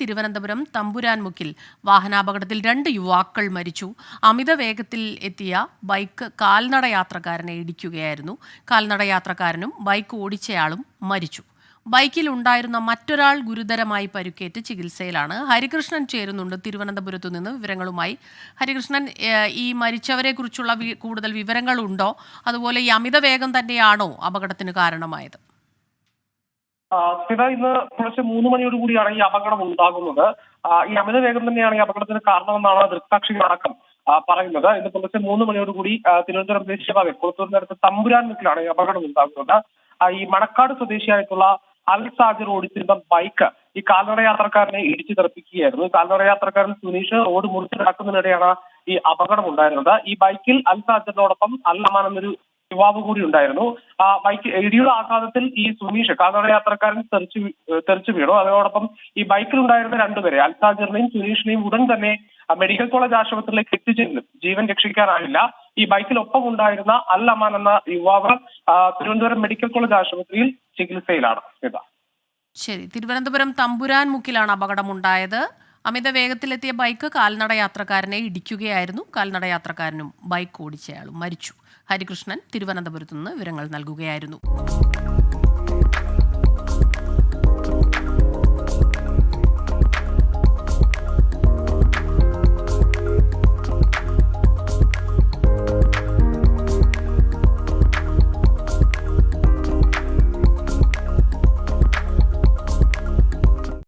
തിരുവനന്തപുരം തമ്പുരാൻമുക്കിൽ വാഹനാപകടത്തിൽ രണ്ട് യുവാക്കൾ മരിച്ചു. അമിത വേഗത്തിൽ എത്തിയ ബൈക്ക് കാൽനട യാത്രക്കാരനെ ഇടിക്കുകയായിരുന്നു. കാൽനട യാത്രക്കാരനും ബൈക്ക് ഓടിച്ചയാളും മരിച്ചു. ബൈക്കിൽ ഉണ്ടായിരുന്ന മറ്റൊരാൾ ഗുരുതരമായി പരുക്കേറ്റ് ചികിത്സയിലാണ്. ഹരികൃഷ്ണൻ ചേരുന്നുണ്ട് തിരുവനന്തപുരത്തു നിന്ന് വിവരങ്ങളുമായി. ഹരികൃഷ്ണൻ ഈ മരിച്ചവരെ കുറിച്ചുള്ള കൂടുതൽ വിവരങ്ങളുണ്ടോ? അതുപോലെ ഈ അമിത വേഗം തന്നെയാണോ അപകടത്തിന് കാരണമായത്? സ്ഥിത ഇന്ന് പുലർച്ചെ മൂന്ന് മണിയോട് കൂടിയാണ് ഈ അപകടം ഉണ്ടാകുന്നത്. ഈ അമിത വേഗം തന്നെയാണ് ഈ അപകടത്തിന് കാരണമെന്നാണ് ദൃക്സാക്ഷികൾ അടക്കം പറയുന്നത്. ഇന്ന് പുലർച്ചെ മൂന്ന് മണിയോട് കൂടി തിരുവനന്തപുരം ദേശീയപാത കുളത്തൂരിനടുത്ത് വീട്ടിലാണ് ഈ അപകടം ഉണ്ടാകുന്നത്. ഈ മണക്കാട് സ്വദേശിയായിട്ടുള്ള അൽ സാജർ ഓടിച്ചിരുന്ന ബൈക്ക് ഈ കാൽനട യാത്രക്കാരനെ ഇടിച്ചു തെറിപ്പിക്കുകയായിരുന്നു. കാൽനട യാത്രക്കാരൻ സുനീഷ് റോഡ് മുറിച്ചിടാക്കുന്നതിനിടെയാണ് ഈ അപകടം ഉണ്ടായിരുന്നത്. ഈ ബൈക്കിൽ അൽ സാജറിനോടൊപ്പം അൽ അമാൻ എന്നൊരു യുവാവ് കൂടി ഉണ്ടായിരുന്നു. ആ ബൈക്ക് ഇടിയുടെ ആഘാതത്തിൽ ഈ സുനീഷ് കാൽനട യാത്രക്കാരൻ തെറിച്ചു തെറിച്ചു വീണു. അതോടൊപ്പം ഈ ബൈക്കിൽ ഉണ്ടായിരുന്ന രണ്ടുപേരെ അൽസാജറിനെയും സുനീഷിനെയും ഉടൻ തന്നെ മെഡിക്കൽ കോളേജ് ആശുപത്രിയിലേക്ക് എത്തിച്ചെങ്കിലും ജീവൻ രക്ഷിക്കാനായില്ല. ഈ ബൈക്കിൽ ഒപ്പം ഉണ്ടായിരുന്ന അൽ അമാൻ എന്ന യുവാവ് തിരുവനന്തപുരം മെഡിക്കൽ കോളേജ് ആശുപത്രിയിൽ ചികിത്സയിലാണ്. ശരി. തിരുവനന്തപുരം തമ്പുരാൻ മുക്കിലാണ് അപകടമുണ്ടായത്. അമിത വേഗത്തിലെത്തിയ ബൈക്ക് കാൽനട യാത്രക്കാരനെ ഇടിക്കുകയായിരുന്നു. കാൽനട യാത്രക്കാരനും ബൈക്ക് ഓടിച്ചയാളും മരിച്ചു. ഹരികൃഷ്ണൻ തിരുവനന്തപുരത്ത് നിന്ന് വിവരങ്ങൾ നൽകുകയായിരുന്നു.